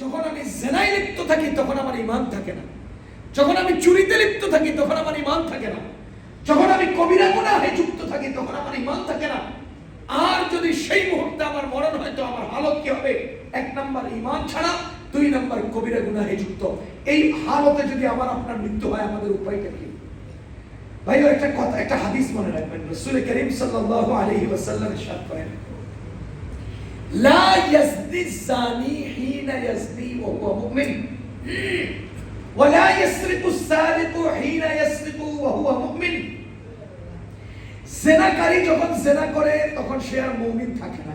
যখন আমি জেনায় লিপ্ত থাকি, তখন আমার ইমান থাকে না। যখন আমি চুরিতে লিপ্ত থাকি, তখন আমার ইমান থাকে না। যখন আমি কবিরা গুনাহে যুক্ত থাকি, তখন আমার ইমান থাকে না। আর যদি সেই মুহূর্তে আমার মরণ হয়, তো আমার হালত কি হবে? এক নাম্বার ইমান ছাড়া, দুই নাম্বার কবিরা গুনাহে যুক্ত। এই হালতে যদি আমার আপনার মৃত্যু হয়, আমাদের উপায়টা কি? ভাই একটা কথা, একটা হাদিস মনে রাখবেন। রাসূল করিম সাল্লাল্লাহু আলাইহি ওয়াসাল্লাম ইরশাদ করেন। লা ইয়াসদি সানি হিনা ইয়াসদি ওয়া হুয়া মুমিন ওয়া লা ইয়াসরিকু সারিকু হিনা ইয়াসরিকু ওয়া যখন জেনা করে তখন সে আর মুমিন থাকে না।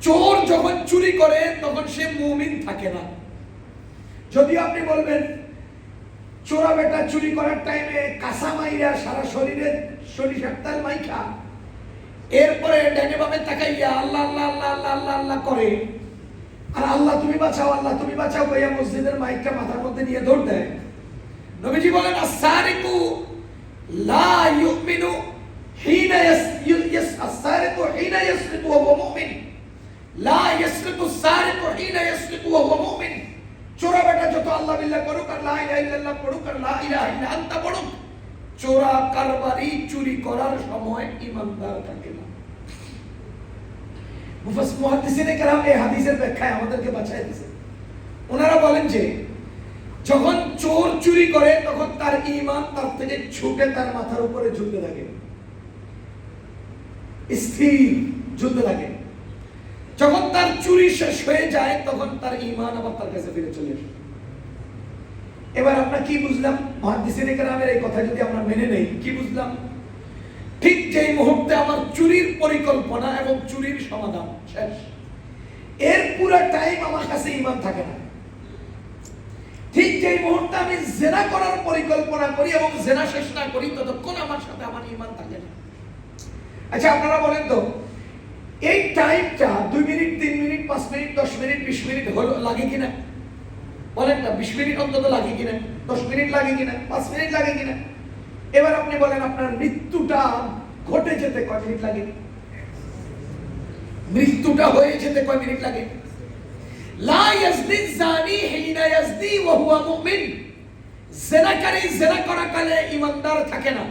চোর যখন চুরি করে তখন সে মৌমিন থাকে না। যদি আপনি বলবেন, চোরা বেটা চুরি করার টাইমে কাঁচা মাইরা সারা শরীরে শরীর সাপ্তাহ মাইখা এরপরে ডানে বামে তাকাইয়া আল্লাহ আল্লাহ আল্লাহ আল্লাহ আল্লাহ আল্লাহ করে। আর আল্লাহ তুমি বাঁচাও, আল্লাহ তুমি বাঁচাও ভাইয়া মসজিদের মাইকটা মাথার মধ্যে নিয়ে দৌড় দেয়। নবীজি বলেন আসারিকু লা ইউমিনু হিনা ইয়াস আসারিকু হিনা ইয়াসরিকু ওয়া হুয়া মুমিন। লা ইয়াসরিকু আসারিকু হিনা ইয়াসরিকু ওয়া হুয়া মুমিন। চোরা বেটা যত আল্লাহ বিল্লাহ করুক আর লা ইলাহা ইল্লাল্লাহ পড়ুক আর লা ইলাহা ইল্লা আনতা পড়ুক চোরা কারবারি চুরি করার সময় ইমানদার থাকে না। কেরাম এই হাদিসের ব্যাখ্যায় আমাদেরকে বাঁচাই ওনারা বলেন যে, যখন চোর চুরি করে, তখন তার ঈমান তার থেকে ছুটে তার মাথার উপরে ঝুলতে থাকে। স্থির ঝুলতে থাকে। যখন তার চুরি শেষ হয়ে যায়, তখন তার ইমান আবার তার কাছে ফিরে চলে আসে। এবার আমরা কি বুঝলাম? মহাদিসিনে কেরামের এই কথা যদি আমরা মেনে নেই, কি বুঝলাম? ঠিক যেই মুহূর্তে আমার চুরির পরিকল্পনা এবং চুরির সমাধান শেষ। এর পুরো টাইম আমার কাছে ইমান থাকে না। ঠিক যেই মুহূর্তে আমি জেনা করার পরিকল্পনা করি এবং জেনা শেষ না করি, ততক্ষণ আমার সাথে আমার ইমান থাকে না। আচ্ছা আপনারা বলেন তো, এই টাইমটা দুই মিনিট, তিন মিনিট, পাঁচ মিনিট, দশ মিনিট, বিশ মিনিট হলো, লাগে কিনা? বলেন না বিশ মিনিট অন্তত লাগে কিনা? দশ মিনিট লাগে কিনা? পাঁচ মিনিট লাগে কিনা? এবার আপনি বলেন, আপনার মৃত্যুটা ঘটে যেতে কয় মিনিট লাগে? মৃত্যুটা হয়ে যেতে কয় মিনিট লাগে? লা ইয়াজনি জানি হিনা ইয়াজনি ওয়া হুয়া মুমিন। জেনাকারী জেনা করা কালে ইমানদার থাকে না।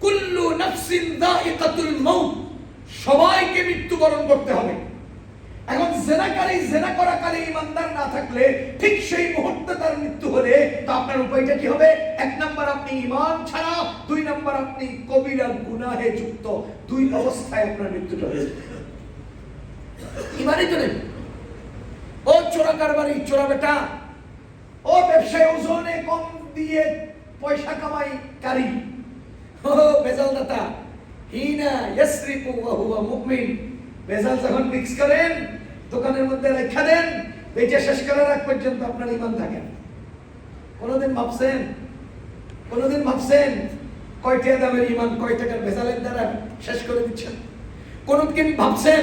কুল্লু নাফসিন দাইকাতুল মাউত। সবাইকে মৃত্যুবরণ করতে হবে। এখন জেনাকারী জেনা করা কালে ইমানদার না থাকলে ঠিক সেই মুহূর্তে তার মৃত্যু হলে তো আপনার উপায়টা কি হবে? এক নাম্বার, আপনি ইমান ছাড়া। দুই নাম্বার, আপনি কবিরা গুনাহে যুক্ত। দুই অবস্থায় আপনার মৃত্যুটা হয়েছে ইমানই তো নেই। ও চোরা কারবারি, চোরা বেটা। ও ব্যবসায় ওজনে কম দিয়ে পয়সা কামাই কারি। ও বেজাল দাতা। হিনা ইয়াসরিকু ওয়া হুয়া মুমিন। বেজাল যখন মিক্স করেন, দোকানের মধ্যে রেখা দেন, বেচে শেষ করার আগ পর্যন্ত আপনার ইমান থাকে কোনোদিন ভাবছেন কোনোদিন ভাবছেন, কয়টা দামের ইমান, কয় টাকার ভেজালের দ্বারা শেষ করে দিচ্ছেন? কোনোদিন ভাবছেন,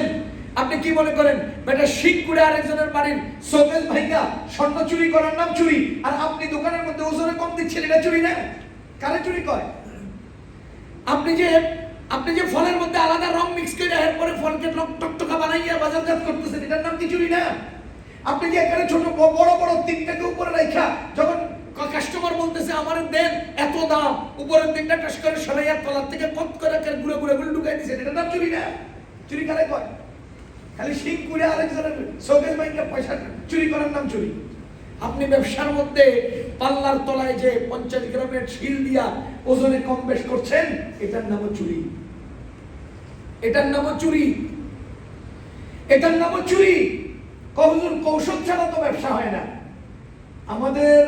আপনি কি মনে করেন, বেটা শিখ করে আরেকজনের বাড়ির সোকেল ভাইগা স্বর্ণ চুরি করার নাম চুরি, আর আপনি দোকানের মধ্যে ওজনে কম দিচ্ছেন, এটা চুরি না? কারে চুরি কয়? আপনি যে আপনি যে ফলের মধ্যে আলাদা রং মিক্স করে এরপরে ফলকে টক টকটকা বানাইয়া বাজারজাত করতেছেন, এটার নাম কি চুরি না। আপনি যে এখানে ছোট বড় বড় তিনটাকে উপরে রাখা যখন কাস্টমার বলতেছে, আমার দেন এত দাম। উপরের তিনটা টাস করে সরাইয়া তলার থেকে কত করে ঘুরে ঘুরে ঘুরে ঢুকাই দিছেন, এটার নাম চুরি না। চুরি কারে কয়? খালি শিখ করে আরেকজনের শোকের ব্যাংকে পয়সা, চুরি করার নাম চুরি। আপনি ব্যবসার মধ্যে পাল্লার তলায় যে পঞ্চাশ গ্রামের শিল দিয়া ওজনে কম বেশ করছেন, এটার নামও চুরি। এটার নামও চুরি। এটার নামও চুরি। কৌশল কৌশল ছাড়া তো ব্যবসা হয় না। আমাদের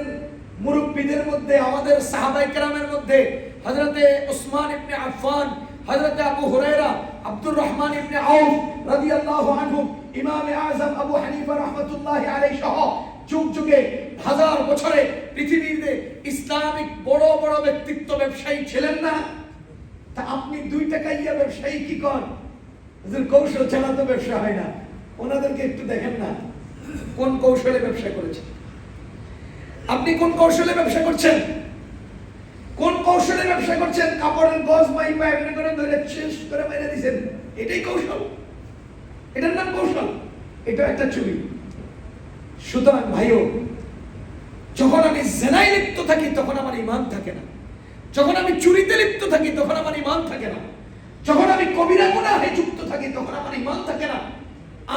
মুরব্বীদের মধ্যে, আমাদের সাহাবাই কেরামের মধ্যে হজরতে উসমান ইবনে আফফান হজরতে আবু হুরায়রা, আব্দুর রহমান ইবনে আউফ রাদিয়াল্লাহু আনহুম, ইমাম আযম আবু হানিফা রাহমাতুল্লাহি আলাইহি সহ যুগ যুগে হাজার বছরে পৃথিবীতে ইসলামিক বড় বড় ব্যক্তিত্ব ব্যবসায়ী ছিলেন না। তা আপনি দুই টাকা ইয়া ব্যবসায়ী কি কর কৌশল ছাড়া তো ব্যবসা হয় না। ওনাদেরকে একটু দেখেন না, কোন কৌশলে ব্যবসা করেছে আপনি কোন কৌশলে ব্যবসা করছেন? কোন কৌশলে ব্যবসা করছেন? কাপড়ের গজ মাই পাই এমনি করে ধরে শেষ করে মেরে দিছেন। এটাই কৌশল। এটার নাম কৌশল। এটা একটা চুরি সুতরাং ভাইও, যখন আমি জেনায় লিপ্ত থাকি, তখন আমার ইমান থাকে না। যখন আমি চুরিতে লিপ্ত থাকি, তখন আমার ইমান থাকে না। যখন আমি কবিরা গুনাহে যুক্ত থাকি, তখন আমার ইমান থাকে না।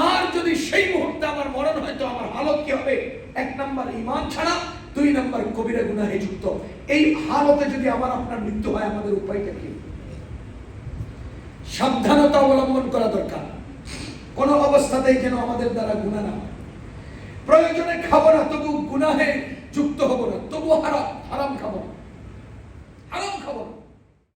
আর যদি সেই মুহূর্তে আমার মরণ হয়, তো আমার হালত কি হবে? এক নাম্বার ইমান ছাড়া, দুই নাম্বার কবিরা গুনাহে যুক্ত। এই হালতে যদি আমার আপনার মৃত্যু হয়, আমাদের উপায়টা কি? সাবধানতা অবলম্বন করা দরকার। কোন অবস্থাতেই যেন আমাদের দ্বারা গুণা না হয়। প্রয়োজনে খাব না তবু গুনাহে যুক্ত হব না। তবু হারাম হারাম খাব না